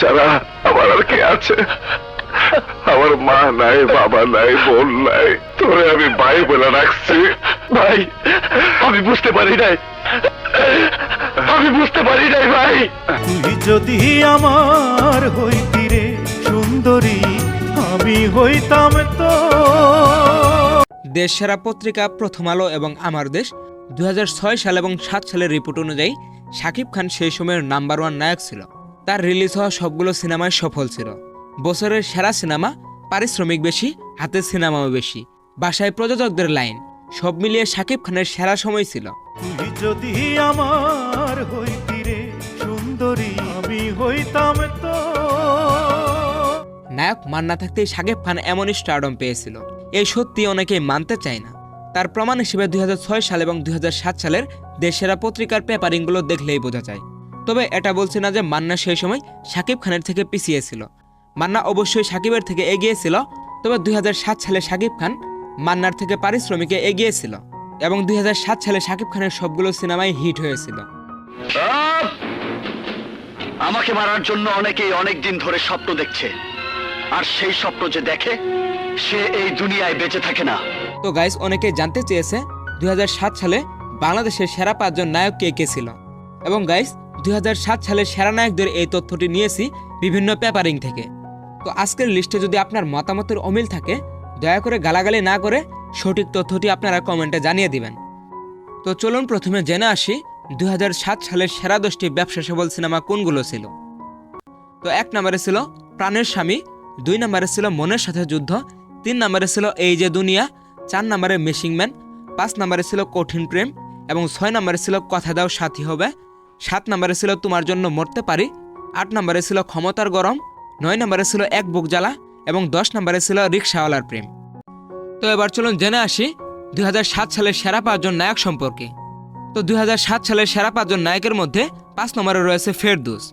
ছাড়া আমার আর কে আছে? আমার মা নাই বাবা নাই বোন নাই। তোরে আমি ভাই বলে রাখছি। ভাই আমি বুঝতে পারি নাই। আমি বুঝতে পারি নাই ভাই। তুই যদি আমার হইতি রে সুন্দরী আমি হইতাম তো। দেশ সেরা পত্রিকা প্রথম আলো এবং আমার দেশ দু হাজার ছয় সাল এবং সাত সালের রিপোর্ট অনুযায়ী শাকিব খান সেই সময়ের নাম্বার ওয়ান নায়ক ছিল। তার রিলিজ হওয়া সবগুলো সিনেমায় সফল ছিল। বছরের সেরা সিনেমা পারিশ্রমিক বেশি হাতে সিনেমাও বেশি। বাসায় প্রযোজকদের লাইন সব মিলিয়ে শাকিব খানের সেরা সময় ছিল। তুই যদি আমার হইতি সুন্দরী আমি হইতাম তো। নায়ক মান্না থাকতেই শাকিব খান এমন স্টারডম পেয়েছিল। এই সত্যি অনেকেই মানতে চায় না। তার প্রমাণ হিসেবে দুই হাজার ছয় সাল এবং দুই হাজার সাত সালের দেশেরা পত্রিকার পেপারিংগুলো দেখলেই বোঝা যায়। তবে এটা বলছে না যে মান্না সেই সময় শাকিব খানের থেকে পিছিয়ে ছিল। মান্না অবশ্যই শাকিবের থেকে এগিয়ে ছিল তবে দুই সালে শাকিব খান মান্নার থেকে পারিশ্রমিকে এগিয়ে ছিল এবং দুই সালে শাকিব খানের সবগুলো সিনেমাই হিট হয়েছিল। আমাকে মারার জন্য অনেকেই অনেক দিন ধরে স্বপ্ন দেখছে। আর সেই স্বপ্ন যে দেখে সে এই দুনিয়ায় বেঁচে থাকে না। তো গাইস অনেকে জানতে চেয়েছে দুই হাজার সাত সালে বাংলাদেশের সেরা পাঁচজন নায়ক কে কে ছিল? এবং গাইস দুই সালে সেরা নায়কদের এই তথ্যটি নিয়েছি বিভিন্ন পেপারিং থেকে। তো আজকের লিস্টে যদি আপনার মতামতের অমিল থাকে, দয়া করে গালাগালি না করে সঠিক তথ্যটি আপনারা কমেন্টে জানিয়ে দিবেন। তো চলুন প্রথমে জেনে আসি দুই হাজার সাত সালের সেরা দশটি ব্যবসা সফল সিনেমা কোনগুলো ছিল। তো এক নম্বরে ছিল প্রাণের স্বামী, দুই নম্বরে ছিল মনের সাথে যুদ্ধ, তিন নম্বরে ছিল এই যে দুনিয়া, চার নম্বরে মেশিং ম্যান পাঁচ নম্বরে ছিল কঠিন প্রেম এবং ছয় নম্বরে ছিল কথা দাও সাথী হবে সাত নম্বরে ছিল তোমার জন্য মরতে পারি আট নম্বরে ছিল ক্ষমতার গরম নয় নম্বরে ছিল এক বুক জ্বালা এবং দশ নম্বরে ছিল রিক্সাওয়ালার প্রেম। তো এবার চলুন জেনে আসি দুই সালের সেরা পাঁচজন নায়ক সম্পর্কে। তো দুই সালের সেরা পাঁচজন নায়কের মধ্যে পাঁচ নম্বরে রয়েছে ফেরদুস।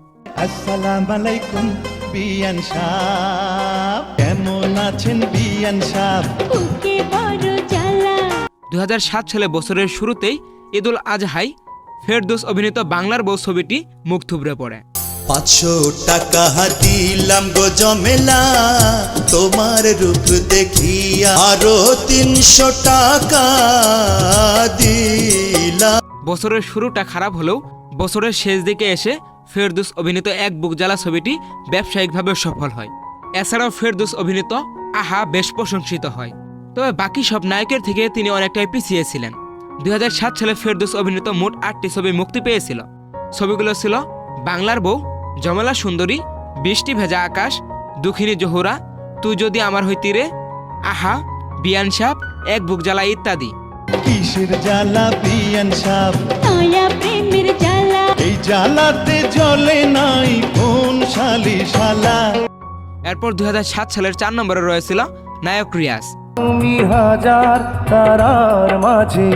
আসসালাম আলাইকুম বিয়ান সাহ কেমন আছেন বিয়ান সাহ বুকে বড় জ্বালা। দু সালে বছরের শুরুতেই ঈদুল আজহাই ফেরদৌস অভিনীত বাংলার বউ ছবিটি মুখ থুবড়ে পড়ে। পাঁচশো টাকা দিলাম গো জমেলা তোমার রূপ দেখিয়া আরও তিনশো টাকা দিলাম। বছরের শুরুটা খারাপ হলেও বছরের শেষ দিকে এসে ফেরদুস অভিনীত এক বুক জ্বালা ছবিটি ব্যবসায়িকভাবে সফল হয়। এছাড়াও ফেরদুস অভিনীত আহা বেশ প্রশংসিত হয়। তবে বাকি সব নায়কের থেকে তিনি অনেকটাই পিছিয়ে ছিলেন। দুই হাজার সাত সালে ফেরদৌস অভিনীত মোট আটটি ছবি মুক্তি পেয়েছিল। ছবিগুলো ছিল বাংলার বউ জমেলা সুন্দরী বৃষ্টি ভেজা আকাশ দুঃখিনী জহুরা তুই যদি আমার হইতি রে আহা বিয়ান সাপ এক বুক জ্বালা ইত্যাদি। কিসের জ্বালা বিয়ান সাহ নয়া প্রেমের জ্বালা। এই জ্বালাতে জলে নাই কোন শালি শালা এরপর দুই হাজার সাত সালের চার নম্বরে রয়েছিল নায়ক রিয়াজ। তুমি হাজার তারার মাঝে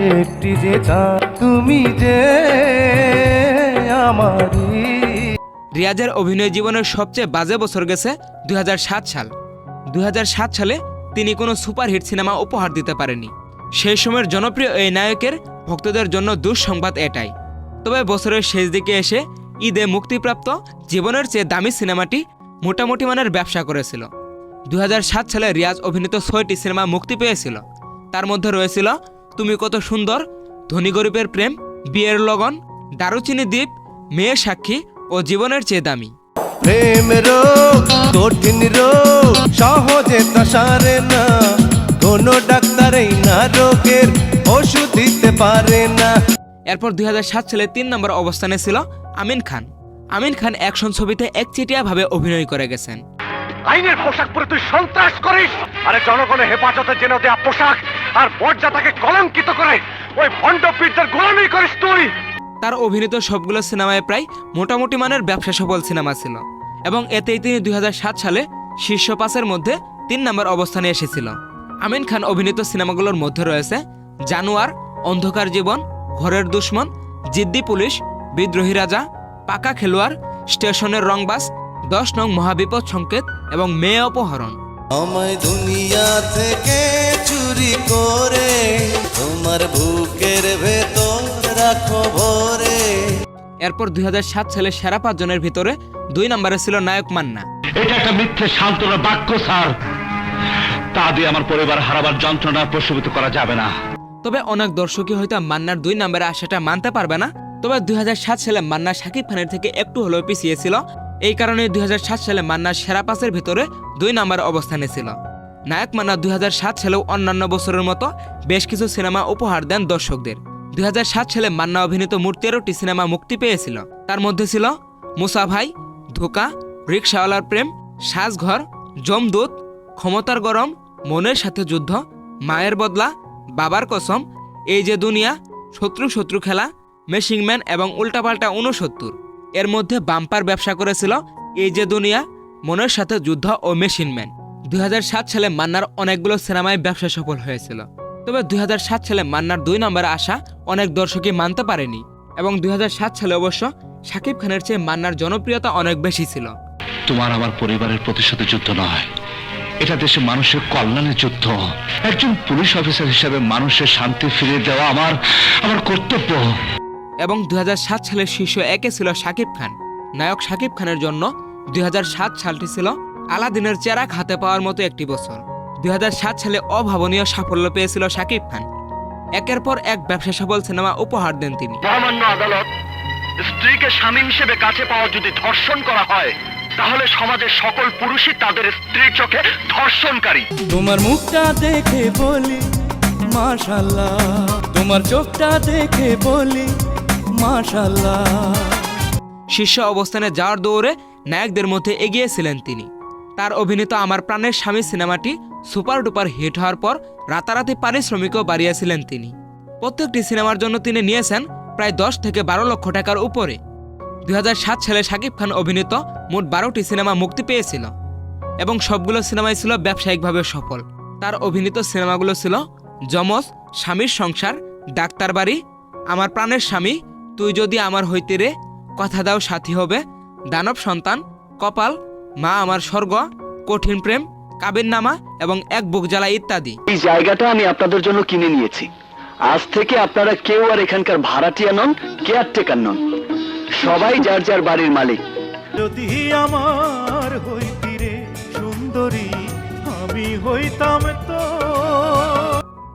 একটি যে চাঁদ তুমি যে আমারই। রিয়াজের অভিনয় জীবনের সবচেয়ে বাজে বছর গেছে দুই হাজার সাত সাল। দুই হাজার সাত সালে তিনি কোনো সুপারহিট সিনেমা উপহার দিতে পারেনি সেই সময়ের জনপ্রিয় এই নায়কের ভক্তদের জন্য দুঃসংবাদ এটাই। তবে বছরের শেষ দিকে এসে ঈদে মুক্তিপ্রাপ্ত জীবনের চেয়ে দামি সিনেমাটি মোটামুটি মানের ব্যবসা করেছিল। দুই হাজার সাত সালে রিয়াজ অভিনীত ছয়টি সিনেমা মুক্তি পেয়েছিল। তার মধ্যে রয়েছিল তুমি কত সুন্দর ধনী গরিবের প্রেম বিয়ের লগন দারুচিনি দ্বীপ মেয়ে সাক্ষী ও জীবনের চেয়ে দামি। প্রেম রোগ কঠিন রোগ সহজে তা সারে না। কোনো ডাক্তারই না রোগের ওষুধ দিতে পারে না। এরপর দুই হাজার সাত সালে তিন নম্বর অবস্থানে ছিল আমিন খান। আমিন খান অ্যাকশন ছবিতে একচেটিয়াভাবে অভিনয় করে গেছেন। আইনের পোশাক পরে তুই সন্ত্রাস করিস? আরে জনগণের হেফাজতের জন্য দেয়া পোশাক। আর মর্যাদাকে কলঙ্কিত করে। ওই ভণ্ড পীরদের গোলামি করিস তুই। তার অভিনীত সবগুলো সিনেমায় প্রায় মোটামুটি মানের ব্যবসা সফল সিনেমা ছিল এবং এতেই তিনি দুই সালে শীর্ষ পাঁচের মধ্যে তিন নম্বর অবস্থানে এসেছিল। আমিন খান অভিনীত সিনেমাগুলোর মধ্যে রয়েছে জানোয়ার, অন্ধকার জীবন, ঘরের দুশ্মন, জিদ্দি পুলিশ, বিদ্রোহী রাজা, পাকা খেলোয়াড়, স্টেশনের রংবাস, দশ নং মহাবিপদ সংকেত এবং মেয়ে অপহরণ। আমায় দুনিয়া থেকে চুরি করে তোমার বুকের ভেতর রাখো ভরে। এরপর দুই সালে সেরা পাঁচজনের ভিতরে দুই নম্বরে ছিল নায়ক মান্না। এটা একটা মিথ্যে সান্ত্বনা বাক্য স্যার। তা দিয়ে আমার পরিবার হারাবার যন্ত্রণা প্রশমিত করা যাবে না। তবে অনেক দর্শকই হয়তো মান্নার দুই নম্বরে আসাটা মানতে পারবে না। তবে দুই সাত সালে মান্না শাকিব খানের থেকে একটু হলেও পিছিয়ে ছিল। এই কারণে দুই হাজার সাত সালে মান্না সেরা পাসের ভিতরে দুই নম্বরে অবস্থানে ছিল। নায়ক মান্না দুই হাজার সাত সালেও অন্যান্য বছরের মতো বেশ কিছু সিনেমা উপহার দেন দর্শকদের। দুই হাজার সাত সালে মান্না অভিনীত মোট তেরোটি সিনেমা মুক্তি পেয়েছিল। তার মধ্যে ছিল মুসা ভাই, ধোকা রিক্সাওয়ালার প্রেম, সাজঘর জমদূত ক্ষমতার গরম, মনের সাথে যুদ্ধ, মায়ের বদলা, বাবার কসম, এই যে দুনিয়া, শত্রু শত্রু খেলা মেশিংম্যান এবং উল্টাপাল্টা উনসত্তর এর মধ্যে বাম্পার ব্যবসা করেছিল এই যে দুনিয়া, মনের সাথে যুদ্ধ ও মেশিনম্যান দুই সালে মান্নার অনেকগুলো সিনেমায় ব্যবসা সফল হয়েছিল। তবে দুই সালে মান্নার দুই নম্বরে আসা অনেক দর্শকই মানতে পারেনি এবং দুই সালে অবশ্য শাকিব খানের চেয়ে মান্নার জনপ্রিয়তা অনেক বেশি ছিল। তোমার আমার পরিবারের প্রতিশোধের যুদ্ধ নয়। এটা দেশে মানুষের কল্যাণের যুদ্ধ। একজন পুলিশ অফিসার হিসেবে মানুষের শান্তি ফিরিয়ে দেওয়া আমার আমার কর্তব্য। এবং দুই সালের শীর্ষ একে ছিল শাকিব খান। নায়ক শাকিব খানের জন্য দুই সালটি ছিল আলাদিনের চেরাক হাতে পাওয়ার মতো একটি বছর। দুই সালে অভাবনীয় সাফল্য পেয়েছিল শাকিব খান। একের পর এক ব্যবসা সফল সিনেমা উপহার দেন তিনি। মহামান্য আদালত স্ত্রীকে স্বামী হিসেবে কাছে পাওয়া যদি ধর্ষণ করা হয় তাহলে সমাজের সকল পুরুষই তাদের স্ত্রীর চোখে ধর্ষণকারী। তোমার মুখটা দেখে বলি মাশাল্লাহ তোমার চোখটা দেখে বলি শীর্ষ অবস্থানে যাওয়ার দৌড়ে নায়কদের মধ্যে এগিয়েছিলেন তিনি। তার অভিনীত আমার প্রাণের স্বামী সিনেমাটি সুপার ডুপার হিট হওয়ার পর রাতারাতি পারিশ্রমিকও বাড়িয়েছিলেন তিনি। প্রত্যেকটি সিনেমার জন্য তিনি নিয়েছেন প্রায় দশ থেকে বারো লক্ষ টাকার উপরে। দুই সালে শাকিব খান অভিনীত মোট বারোটি সিনেমা মুক্তি পেয়েছিল এবং সবগুলো সিনেমাই ছিল ব্যবসায়িকভাবে সফল। তার অভিনীত সিনেমাগুলো ছিল যমজ, স্বামীর সংসার, ডাক্তার বাড়ি, আমার প্রাণের স্বামী তুই যদি আমার হইতে রে কথা দাও সাথী হবে। দানব সন্তান কপাল মা আমার স্বর্গ কঠিন প্রেম কাবির নামা এবং এক বুক জ্বালা ইত্যাদি। এই জায়গাটা আমি আপনাদের জন্য কিনে নিয়েছি। আজ থেকে আপনারা কেউ আর এখানকার ভাড়াটিয়া নন কেয়ারটেকার নন। সবাই যার যার বাড়ির মালিক। যদি আমার হইতি রে সুন্দরী আমি হইতাম তো।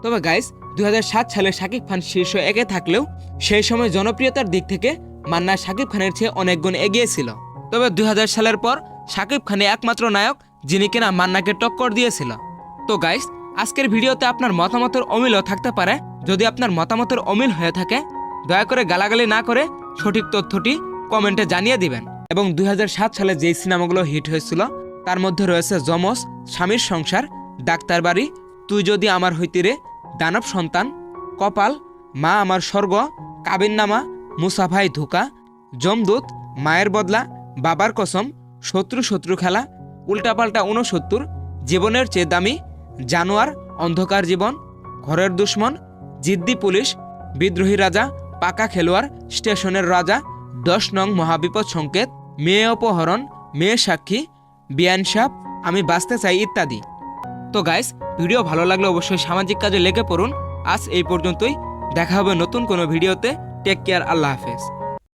তবে গাইস দুই হাজার সাত সালে শাকিব খান শীর্ষ একে থাকলেও সেই সময় জনপ্রিয়তার দিক থেকে মান্না শাকিব খানের চেয়ে অনেক গুণ এগিয়ে ছিল। তবে দুই হাজার সালের পর শাকিব খানই একমাত্র নায়ক যিনি কিনা মান্নাকে টক্কর দিয়েছিল। তো গাইস আজকের ভিডিওতে আপনার মতামতের অমিলও থাকতে পারে। যদি আপনার মতামতের অমিল হয়ে থাকে, দয়া করে গালাগালি না করে সঠিক তথ্যটি কমেন্টে জানিয়ে দিবেন। এবং দুই হাজার সাত সালে যেই সিনেমাগুলো হিট হয়েছিল, তার মধ্যে রয়েছে যমজ, স্বামীর সংসার, ডাক্তার বাড়ি, তুই যদি আমার হইতিরে দানব সন্তান, কপাল, মা আমার স্বর্গ, কাবিননামা, মুসাফাই ধোকা জমদূত মায়ের বদলা, বাবার কসম, শত্রু শত্রু খেলা, উল্টাপাল্টা উনসত্তর জীবনের চেয়ে দামি, জানোয়ার, অন্ধকার জীবন, ঘরের দুশ্মন, জিদ্দি পুলিশ, বিদ্রোহী রাজা, পাকা খেলোয়াড়, স্টেশনের রাজা, দশ নং মহাবিপদ সংকেত, মেয়ে অপহরণ, মেয়ে সাক্ষী বিয়ান সাপ আমি বাঁচতে চাই ইত্যাদি। তো গাইস ভিডিও ভালো লাগলে অবশ্যই সামাজিক কাজে লেগে পড়ুন। আজ এই পর্যন্তই। দেখা হবে নতুন কোনো ভিডিওতে টেক কেয়ার আল্লাহ হাফেজ।